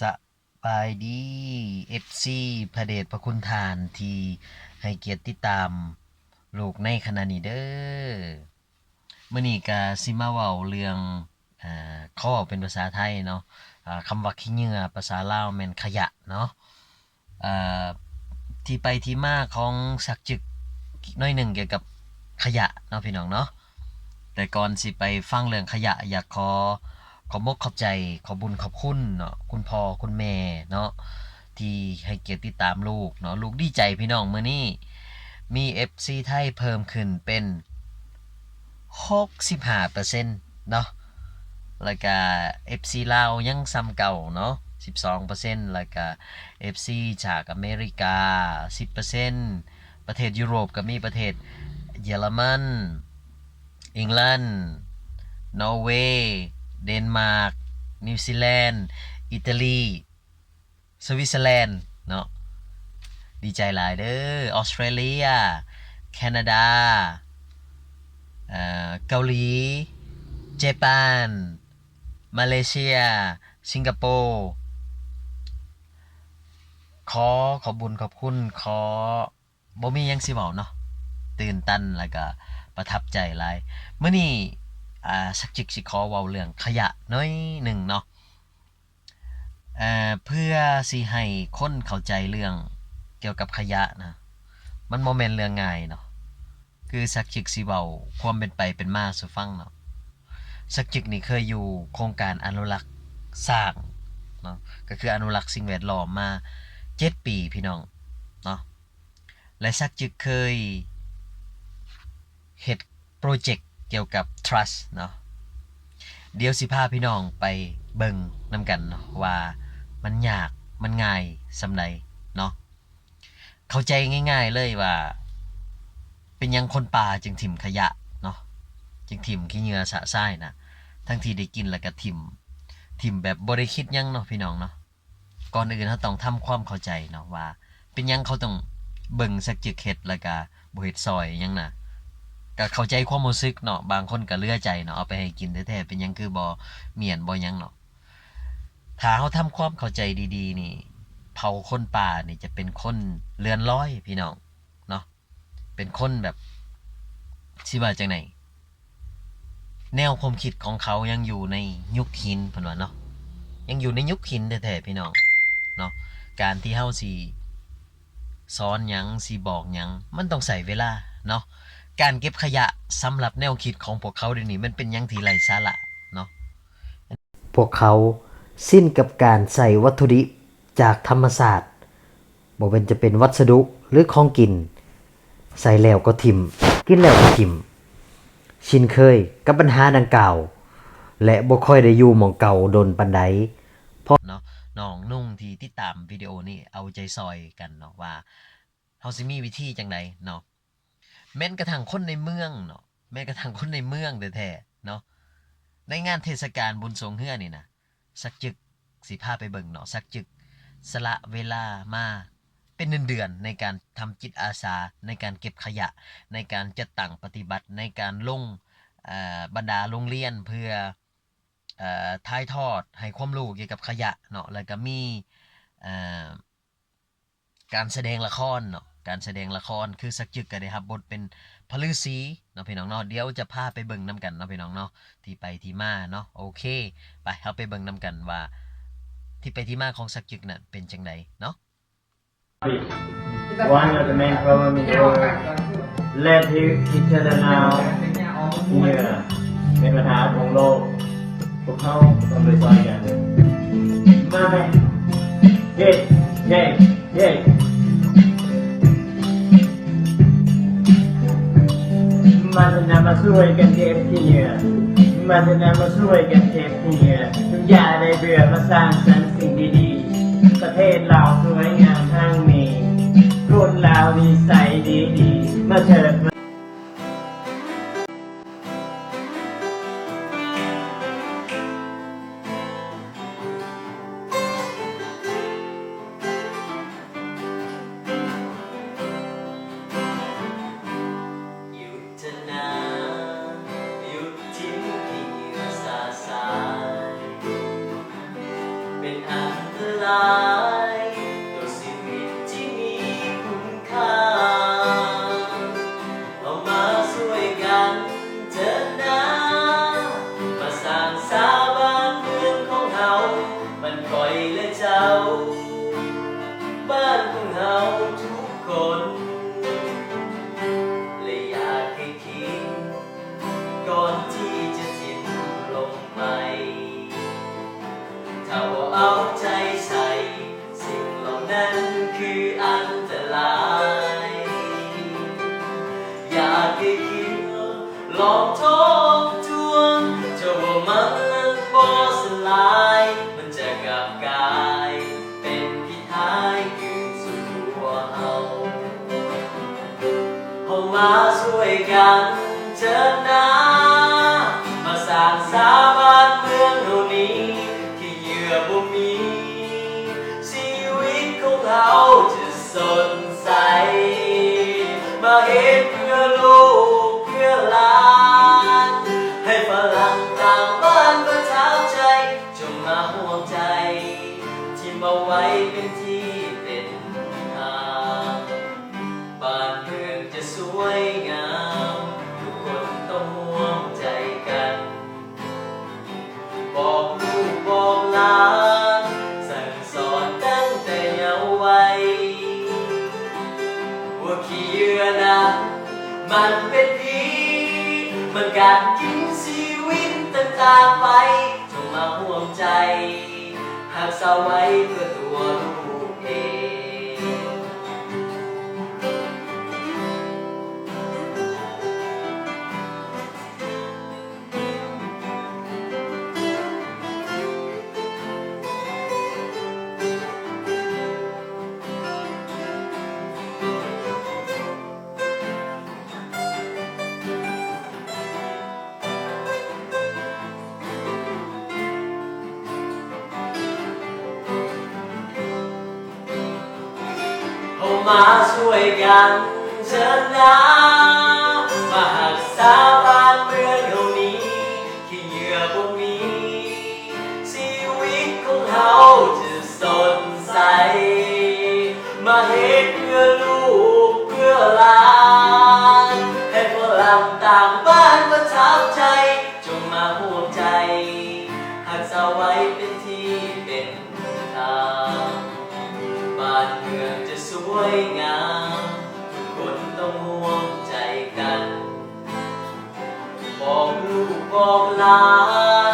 สบายดี FC พระเดชพระคุณทานที่ให้เกียรติติดตาม ลูกในขณะนี้เด้อมื้อนี้ก็สิมาเว้าเรื่องอ่าข้อเป็นภาษาไทยเนาะอ่าคำว่าขี้เหงื่อภาษาลาวแมนขยะเนาะอ่าที่ไปที่มาของสักจึกน้อยหนึ่งเกี่ยวกับขยะเนาะพี่น้องเนาะแต่ก่อนสิไปฟังเรื่องขยะอยากขอ ขอบมกขอบใจขอบุญขอบคุณเนาะคุณพ่อคุณแม่เนาะที่ให้เกียรติติดตามลูกเนาะลูกดีใจพี่น้องเมื้อนี้มี FC ไทยเพิ่มขึ้นเป็น 65%เนาะแล้วก็ FC ลาวยังซ้ำเก่าเนาะ12%แล้วก็ FC จากอเมริกา 10%ประเทศยุโรปก็มีประเทศเยอรมันอังกฤษนอร์เวย์ เดนมาร์กนิวซีแลนด์อิตาลีสวิตเซอร์แลนด์เนาะดีใจหลายเด้อออสเตรเลีย แคนาดาเกาหลีเจแปนมาเลเซีย สิงคโปร์ขอขอบุญขอบคุณขอบ่มียังสิเว้าเนาะตื่นตันแล้วก็ประทับใจหลายเมื้อนี้ อ่าสักจิกสิขอเว้าเรื่องขยะน้อยหนึ่งเนาะเอ่อเพื่อสิให้คนเข้าใจเรื่องเกี่ยวกับขยะนะมันบ่แม่นเรื่องง่ายเนาะคือสักจิกสิเว้าความเป็นไปเป็นมาสู่ฟังเนาะสักจิกนี่เคยอยู่โครงการอนุรักษ์สร้างเนาะก็คืออนุรักษ์สิ่งแวดล้อมมา7ปีพี่น้องเนาะและสักจิกเคยเฮ็ดโปรเจกต์ เกี่ยวกับ trust เนาะเดี๋ยวสิพาพี่น้องไปเบิ่งนำกันเนาะว่ามันยากมันง่ายสำใดเนาะเข้าใจง่าย ๆเลยว่า เป็นยังคนป่าจึงถิ่มขยะเนาะจึงถิ่มขี้เหงื่อสะซ้ายนะทั้งที่ได้กินแล้วก็ถิ่มถิ่มแบบบ่ได้คิดยังเนาะพี่น้องเนาะก่อนอื่นเราต้องทำความเข้าใจเนาะว่า เป็นยังเขาต้องเบิ่งสักจึกเฮ็ดแล้วก็บ่เฮ็ดซอยยังน่ะ ก็เข้าใจความรู้สึกเนาะบางคนก็เลือใจเนาะเอาไปให้กินแท้ๆเป็นยังคือบ่เมียนบ่ยังเนาะถ้าเฮาทำความเข้าใจดี ๆ นี่ เผาคนป่านี่จะเป็นคนเลือนลอยพี่น้องเนาะเป็นคนแบบสิว่าจังไหนแนวความคิดของเขายังอยู่ในยุคหินเพิ่นว่าเนาะยังอยู่ในยุคหินแท้ๆพี่น้องเนาะการที่เฮาสิสอนหยังสิบอกหยังมันต้องใส่เวลาเนาะ การเก็บขยะสำหรับแนวคิดของพวกเขาเดี๋ยวนี้มันเป็นหยังที่ไร้สาระเนาะพวกเขาสิ้นกับการใส่วัตถุดิบจากธรรมศาสตร์บ่เป็นจะเป็นวัสดุหรือของกิน ใส่แล้วก็ทิม กินแล้วก็ทิม ชินเคยกับปัญหาดังกล่าว และบ่ค่อยได้อยู่หมองเก่าโดนปันใดเนาะน้องนุ่งที่ติดตามวิดีโอนี้เอาใจซอยกันเนาะว่าเฮาสิมีวิธีจังไดเนาะ แม้นกระทั่งคนในเมืองเนาะแม้กระทั่งคนในเมืองแท้ๆเนาะในงานเทศกาลบุญทรงเฮือนี่นะสักจึกสิพาไปเบิ่งเนาะสักจึกสละเวลามาเป็นเดือนๆในการทำจิตอาสา ในการเก็บขยะ ในการจัดตั้งปฏิบัติในการลงเอ่อบรรดาโรงเรียนเพื่อถ่ายทอดให้ความรู้เกี่ยวกับขยะเนาะแล้วก็มีการแสดงละครเนาะ การแสดงละครคือสักจึกก็ได้รับบทเป็นพระฤาษีเนาะพี่น้องเนาะเดี๋ยวจะพาไปเบิ่งนํกันเนาะพี่น้องเนาะที่ไปที่มาเนาะโอเค ไปเฮาไปเบิ่งนํกันว่า ที่ไปที่มาของสักจึกน่ะเป็นจังไดเนาะ One of the main problem is to let each other know เหงื่อเป็นปัญหาของโลกพวกเขาต้องไปซอยกันมาไหมเย้เย้เย้ มันจะนำมาช่วยกันเก็บที่เหงื่อมันจะนำมาช่วยกันเก็บที่เหงื่อทุกอย่างได้เบื่อมาสร้างสรรค์สิ่งดีๆ ประเทศเราสวยงามทั้งมีรุ่นเราดีใสดีๆมาเถิดายเป็นอันตายตัวชีวิตที่มีคุณค่าเอามาช่วยกันเถิดนะมาสร้างสาบ้านเมืองของเฮามันคอยและเจ้า บ้านของเฮาทุกคนเลยอยากให้คิดก่อนที่จะสิ้นลมไปถ้าว่า ว บอกลูกบอกหลานสั่งสอนตั้งแต่เยาว์วัยว่าขี้เยื่อนะมันเป็นผีมันกัดกินชีวิตต่างๆไปจงมาห่วงใจ หากสาไว้เพื่อตัวลูก ช่วยกันเชิญนะมาหักษาบ้านเมืองเฮานี้ที่เหยื่อบ่มีชีวิตของเฮาจะสดใส มาเฮ็ดเพื่อลูกเพื่อหลานให้พลังต่างบ้านประทับใจ จงมาห่วงใจหักษาไว้เป็นที่เป็นทางบ้านเมืองจะสวยงาม บอกลา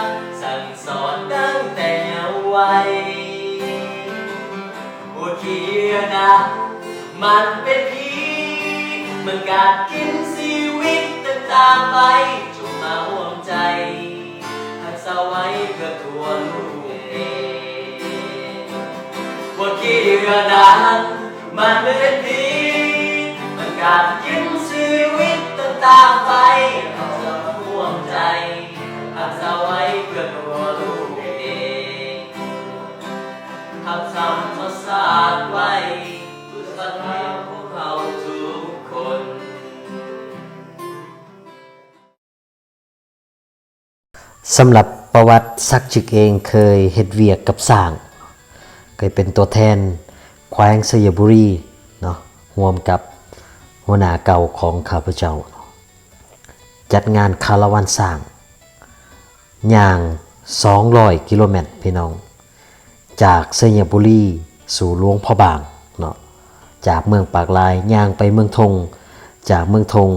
นสั่งสอนตั้งแต่ยาว์วัยว่าขี้เยื่อนะ มันเป็นผีมันกัดกินชีวิตตางๆไปจงมาห่วงใจหักษาไว้เพื่อตัวลูกเองว่าขี้เรือนั้นมันเป็นผีมันกัดกินชีวิตตางๆไป พื่อตัวลูกเองหักธรรมศาสตร์ไว้เพื่อสัตว์พวกเราทุกคนสำหรับประวัติซักจึกเองเคยเฮ็ดเวียกกับสร้าง เคยเป็นตัวแทนแขวงสยบุรีเนาะรวมกับหัวหน้าเก่าของข้าพเจ้า จัดงานคาราวานสร้าง ย่าง 200 กิโลเมตรพี่น้อง จากสยบุรีสู่หลวงพ่อบางเนาะจากเมืองปากลายย่างไปเมืองทง จากเมืองทง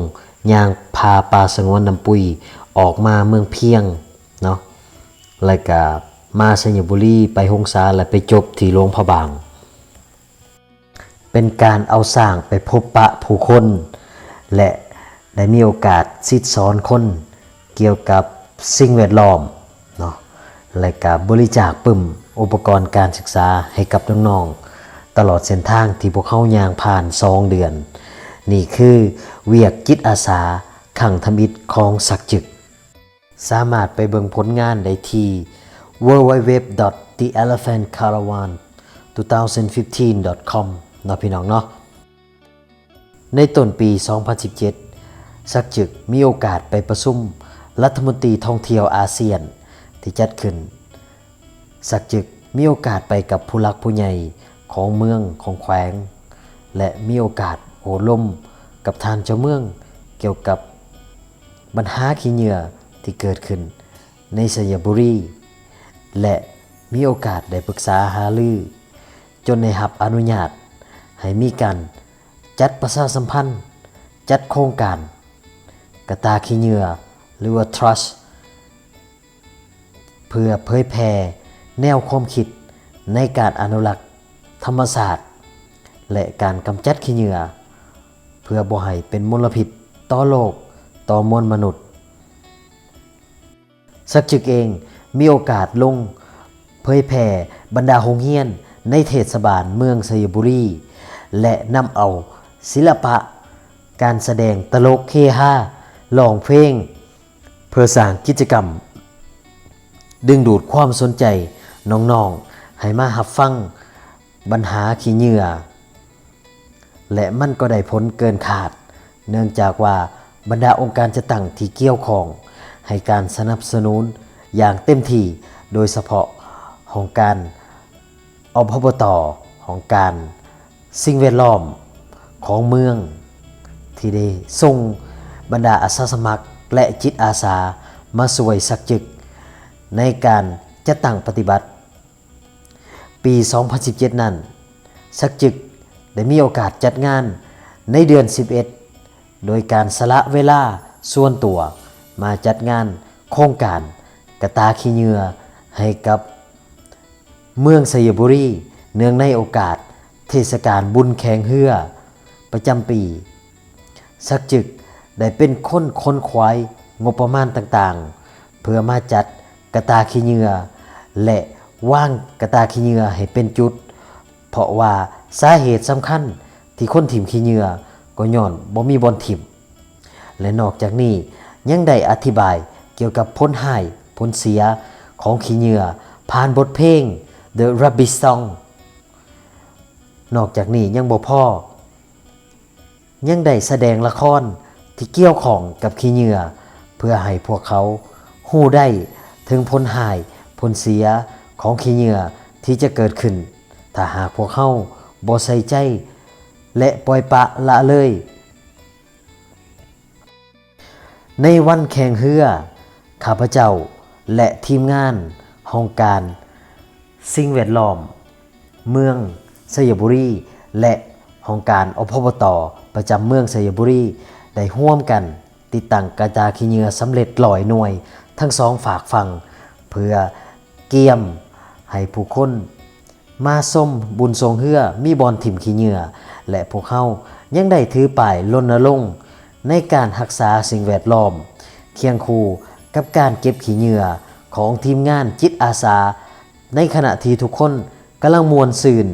ย่างพาปลาสงวนน้ำปุยออกมาเมืองเพียงเนาะแล้วก็มาสยบุรีไปหงสาและไปจบที่หลวงพ่อบาง เป็นการเอาสร้างไปพบปะผู้คน และได้มีโอกาสซิดสอนคนเกี่ยวกับ สิ่งแวดล้อมเนาะและกับบริจาคปึ่มอุปกรณ์การศึกษาให้กับน้องๆตลอดเส้นทางที่พวกเขาย่างผ่านสองเดือน นี่คือเวียกจิตอาสาขังธมิตรของสักจึก สามารถไปเบิ่งผลงานได้ที่ www.theelephantcaravan2015.com เนาะพี่น้องเนาะในต้นปี 2017 สักจึกมีโอกาสไปประชุม รัฐมนตรีท่องเที่ยวอาเซียนที่จัดขึ้น สักจึกมีโอกาสไปกับผู้หลักผู้ใหญ่ของเมืองของแขวง และมีโอกาสโอลมกับทานเจ้าเมืองเกี่ยวกับปัญหาขี้เหงื่อที่เกิดขึ้นในสยบุรี และมีโอกาสได้ปรึกษาหารือ จนในหับอนุญาต ให้มีการจัดประชาสัมพันธ์ จัดโครงการ กระตาขี้เหงื่อ หรือว่า trust เพื่อเผยแผ่แนวความคิดในการอนุรักษ์ธรรมศาสตร์ และการกำจัดขี้เหงื่อ เพื่อบ่ให้เป็นมลพิษต่อโลกต่อมวลมนุษย์ สักจึกเองมีโอกาสลงเผยแผ่บรรดาโรงเรียน ในเทศบาลเมืองสยบุรี และนำเอาศิลปะการแสดงตลกเฮฮาลองเพลง พื่อสร้างกิจกรรม ดึงดูดความสนใจน้องๆให้มาหับฟังปัญหาขี้เหงื่อ และมันก็ได้ผลเกินขาด เนื่องจากว่าบรรดาองค์การจะตั้งที่เกี่ยวของ ให้การสนับสนุนอย่างเต็มที่โดยเฉพาะของการอพบตอของการสิ่งแวดล้อมของเมือง ที่ได้ส่งบรรดาอาสาสมัคร และจิตอาสามาสวยสักจึก ในการจะตั้งปฏิบัติ ปี 2017 นั้น สักจึกได้มีโอกาสจัดงานในเดือน 11 โดยการสละเวลาส่วนตัวมาจัดงานโครงการกระตาขี้เหงื่อให้กับเมืองสยบุรี เนื่องในโอกาสเทศกาลบุญแข่งเฮือ ประจำปี สักจึก ได้เป็นคนค้นควายงบประมาณต่างๆ เพื่อมาจัดกระตาขี้เหงื่อและว่างกระตาขี้เหงื่อให้เป็นจุด เพราะว่าสาเหตุสำคัญที่คนถิ่มขี้เหงื่อก็ย้อนบ่มีบอลถิ่ม และนอกจากนี้ยังได้อธิบายเกี่ยวกับผลหายผลเสียของขี้เหงื่อผ่านบทเพลง The Rabbit Song นอกจากนี้ยังบ่พ่อ ยังได้แสดงละคร ที่เกี่ยวของกับขี้เหงื่อ เพื่อให้พวกเขาหู้ได้ถึงผลหายผลเสียของขี้เหงื่อที่จะเกิดขึ้น ถ้าหากพวกเขาบ่ใส่ใจ และปล่อยปะละเลย ในวันแข่งเรือข้าพเจ้าและทีมงานห้องการ สิ่งแวดล้อม เมืองสยบุรี และห้องการอพบตประจำเมืองสยบุรี ได้ร่วมกัน ติดตั้งกระจาขี้เหงื่อสำเร็จลอยหน่วย ทั้งสองฝากฟัง เพื่อเกียมให้ผู้คนมาส้มบุญทรงเฮือมีบอลถิ่มขี้เหงื่อ และพวกเขายังได้ถือป้ายรณรงในการรักษาสิ่งแวดล้อม เคียงคู่กับการเก็บขี้เหงื่อของทีมงานจิตอาสา ในขณะที่ทุกคนกำลังมวนสื่น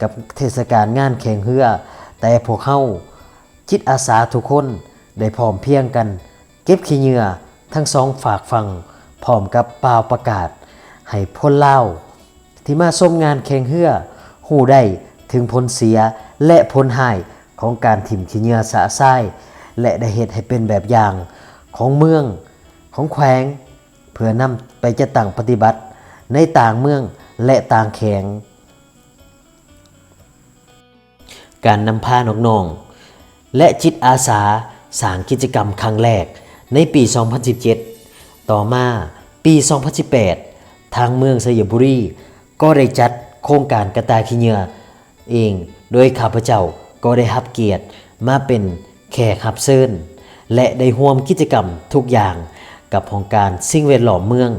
กับเทศกาลงานแข่งเรือ แต่พวกเขา จิตอาสาทุกคนได้พร้อมเพียงกัน เก็บขี้เหงื่อทั้งสองฝากฟังพร้อมกับเป่าประกาศ ให้พ้นเล่า ที่มาส้มงานแข่งเรือหูได้ถึงผลเสียและผลหายของการถิ่มขี้เหงื่อสะไส้และได้เหตุให้เป็นแบบอย่างของเมืองของแขวง เพื่อนำไปจะตั้งปฏิบัติในต่างเมืองและต่างแขงการนำพานกนอง และจิตอาสาสร้างกิจกรรมครั้งแรกในปี 2017 ต่อมาปี 2018 ทางเมืองสยบุรี ก็ได้จัดโครงการกระตายขี้เหงื่อเอง โดยข้าพเจ้าก็ได้รับเกียรติมาเป็นแขกรับเชิญและได้ร่วมกิจกรรมทุกอย่างกับของการสิ่งแวดล้อมเมือง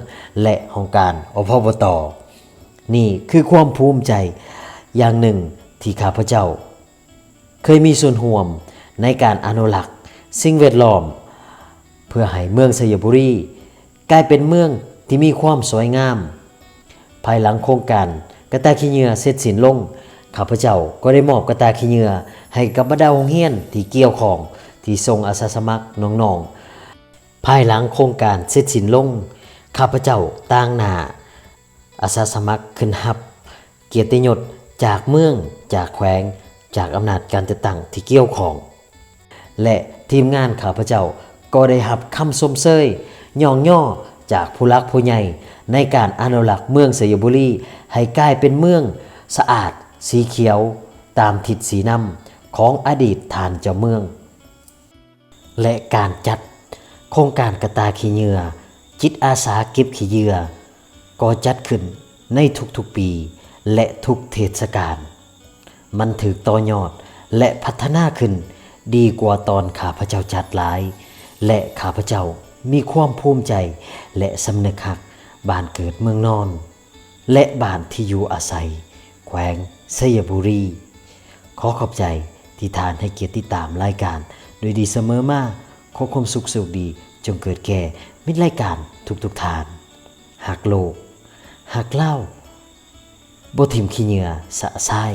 และของการอพบตนี่คือความภูมิใจอย่างหนึ่งที่ข้าพเจ้า เคยมีส่วนร่วม ในการอนุรักษ์ สิ่งแวดล้อม เพื่อให้เมืองสยบุรีกลายเป็นเมืองที่มีความสวยงาม ภายหลังโครงการกระตาขี้เหงื่อเสร็จสิ้นลงข้าพเจ้าก็ได้มอบกระตาขี้เหงื่อให้กับบรรดาโรงเรียนที่เกี่ยวของที่ทรงอาสาสมัครน้องๆ ภายหลังโครงการเสร็จสิ้นลงข้าพเจ้าต่างหน้าอาสาสมัครขึ้นฮับ เกียรติยศจากเมืองจากแขวง จากอำนาจการจัดตั้งที่เกี่ยวของ และทีมงานข้าพเจ้าก็ได้รับคำชมเชยย่องย่อจากผู้รักผู้ใหญ่ในการอนุรักษ์เมืองสยบุรีให้กลายเป็นเมืองสะอาด สีเขียว ตามทิศสีน้ำของอดีตฐานเจ้าเมือง และการจัดโครงการกระตาขี้เหยื่อจิตอาสาเก็บขี้เหยื่อก็จัดขึ้นในทุกๆปีและทุกเทศกาลมันถือต่อยอดและพัฒนาขึ้น ดีกว่าตอนข้าพเจ้าจัดหลาย และข้าพเจ้ามีความภูมิใจ และสำนึกหักบ้านเกิดเมืองนอน และบ้านที่อยู่อาศัย แขวงสยบุรี ขอขอบใจที่ทานให้เกียรติติดตามรายการโดยดีเสมอมาขอความสุขสุขดีจงเกิดแก่มิตรรายการทุกๆททานหักโลกหักเล่าบ่ทิมขี้เหงื่อสะไส้าย